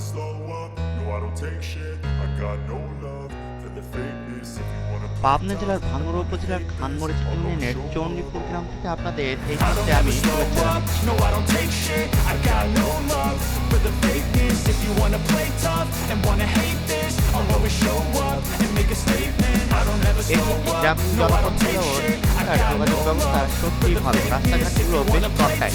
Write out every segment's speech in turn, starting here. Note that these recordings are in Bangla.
never slow up, no I don't take shit I got no love for the fakeness If you wanna play Pabna জেলার ভাঙ্গুড়া উপজেলার খানমরিচ ইউনিয়নের চণ্ডীপুর গ্রাম থেকে আপনাদের এই মুহূর্তে আমি শুভেচ্ছা জানাচ্ছি। No, I don't take shit. I got no love for the fakeness. If you wanna play tough and wanna hate this, I'll always show up and make a statement. I don't ever এই slow up. গ্রামীণ No, I don't জনপদ take shit. I R got যোগাযোগ no ব্যবস্থা love সত্যিই ভালো রাস্তাঘাটগুলো বেশ চটকায়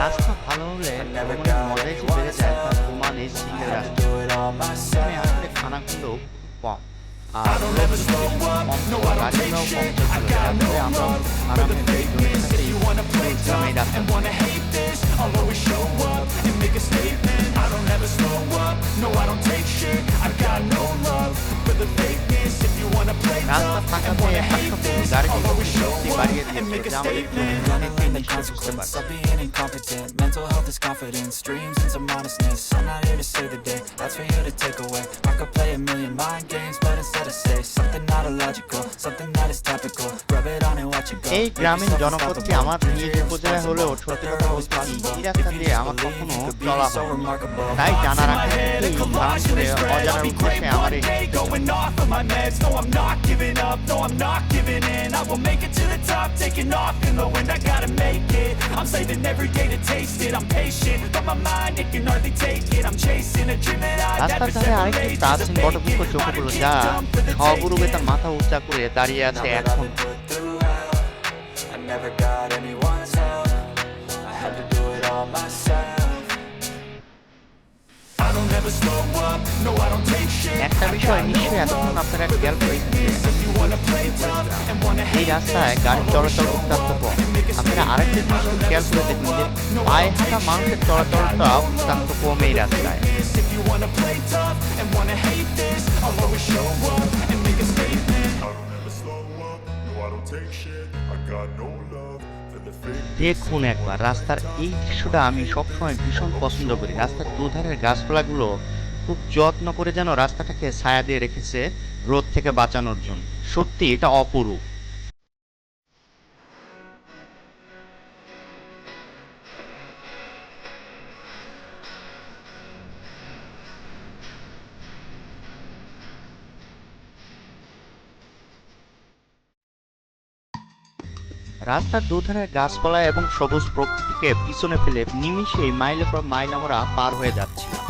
রাস্তা ভালো হলে ভ্রমণের মজাই এসে বেড়ে যায় তার প্রমাণ এই সিংহের রাস্তা do it all myself. এখানে আসলে খানাখন্দ কম আর লোকজনের কম ছিল, গাড়িগুলোও কম চলছিল যার ফলে আমরা আরামে দুজনের সাথেই চলছিলাম এই রাস্তা এই গ্রামীণ unstoppable. আমার নিজ উপজেলায় হলেও সত্যি কথা বলতে কি এই রাস্তা দিয়ে আমার কখনো হয় তাই জানা রাখা এই ধারণ করে অজানার উদ্দেশ্যে আমার এই off of my meds. No, I'm not giving up, no, I'm not giving in. I will make it to the top, taking off in the wind. I gotta make it, I'm saving every day to taste it. I'm patient, but my mind, it can hardly take it. I'm chasing a dream that I've it the taking I never got anyone's help I had to do it all myself. একটা বিষয় নিশ্চয়ই এতক্ষণ আপনারা খেয়াল করেছেন যে আমি You wanna play tough and wanna এই রাস্তায় গাড়ি চলাচল অত্যন্ত কম আপনারা আরেকটা জিনিস খেয়াল করে দেখুন যে পায়ে হাঁটা মানুষের চলাচলটা অত্যন্ত কম এই রাস্তায় this. If you wanna play tough and wanna hate this, I'll always show up and make a statement. I don't ever slow up, no I don't take shit I got no love দেখুন একবার, রাস্তার এই দৃশ্যটা আমি সবসময় ভীষণ পছন্দ করি। রাস্তার দুধারের গাছপালাগুলো খুব যত্ন করে যেন রাস্তাটাকে ছায়া দিয়ে রেখেছে রোদ থেকে বাঁচানোর জন্য। সত্যি এটা অপরূপ। রাস্তার দুধারে গাছপালা এবং সবুজ প্রকৃতিকে পিছনে ফেলে নিমিষেই মাইলের পর মাইল আমরা পার হয়ে যাচ্ছিলাম।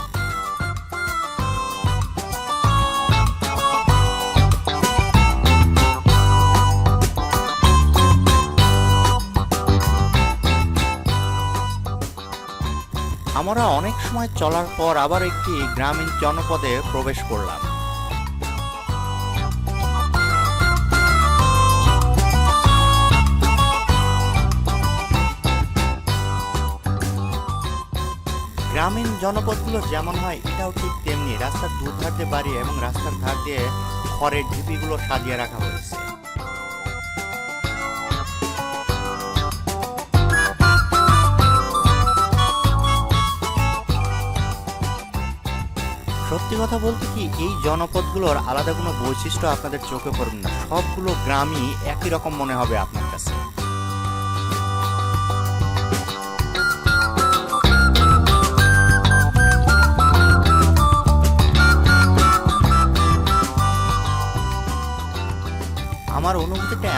আমরা অনেক সময় চলার পর আবার একটি গ্রামীণ জনপদে প্রবেশ করলাম। গ্রামীণ জনপদগুলো যেমন হয়, এটাও ঠিক তেমনি রাস্তার দুধার দিয়ে বাড়ি এবং রাস্তার ধার দিয়ে খড়ের ঢিপিগুলো সাজিয়ে রাখা হয়েছে। সত্যি কথা বলতে কি, এই জনপদগুলোর আলাদা কোনো বৈশিষ্ট্য আপনাদের চোখে পড়বে না। সবগুলো গ্রামই একই রকম মনে হবে আপনার কাছে।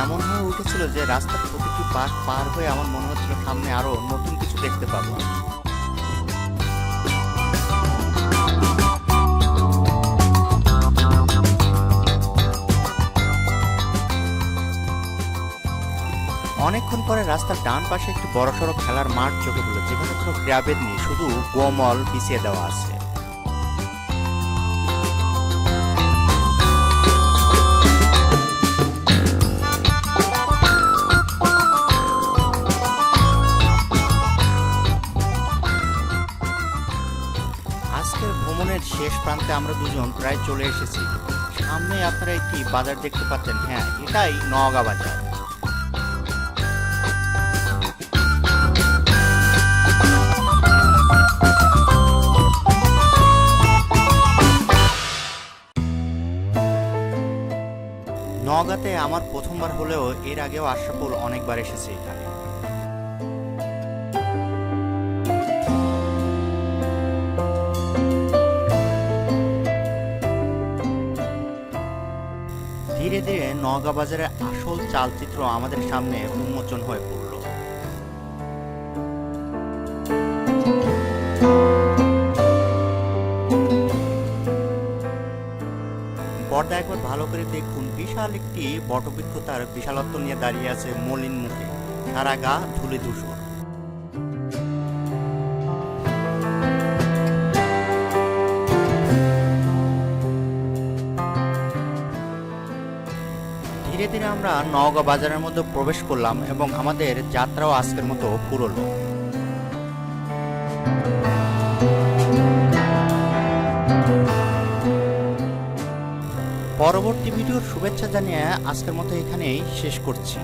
এমন হয়ে উঠেছিল যে রাস্তার প্রতিটি পাশ পার হয়ে আমার মনে হচ্ছিল সামনে আরও নতুন কিছু দেখতে পাবো। অনেকক্ষণ পরে রাস্তার ডান পাশে একটি বড় সড়ো খেলার মাঠ চোখে পড়ল, যেখানে কোনো ক্রীড়াবিদ নেই, শুধু গোমল পিছিয়ে দেওয়া আছে। আমরা দুজন প্রায় চলে এসেছি। সামনে আপনারা একটি বাজার দেখতে পাচ্ছেন। হ্যাঁ এটাই নওগাঁ বাজার। নওগাঁতে আমার প্রথমবার হলেও এর আগেও আশরাফুল অনেকবার এসেছে এখানে। নওগাঁ বাজারের আসল চালচিত্র আমাদের সামনে উন্মোচন হয়ে পড়ল। পর্দা একবার ভালো করে দেখুন। বিশাল একটি বটবৃক্ষ তার বিশালত্ব নিয়ে দাঁড়িয়ে আছে মলিন মুখে। সারা গা ধুলে ধূসর। ধীরে ধীরে আমরা নওগাঁ বাজারের মধ্যে প্রবেশ করলাম এবং আমাদের যাত্রাও আজকের মতো পুরলো। পরবর্তী ভিডিওর শুভেচ্ছা জানিয়ে আজকের মতো এখানেই শেষ করছি।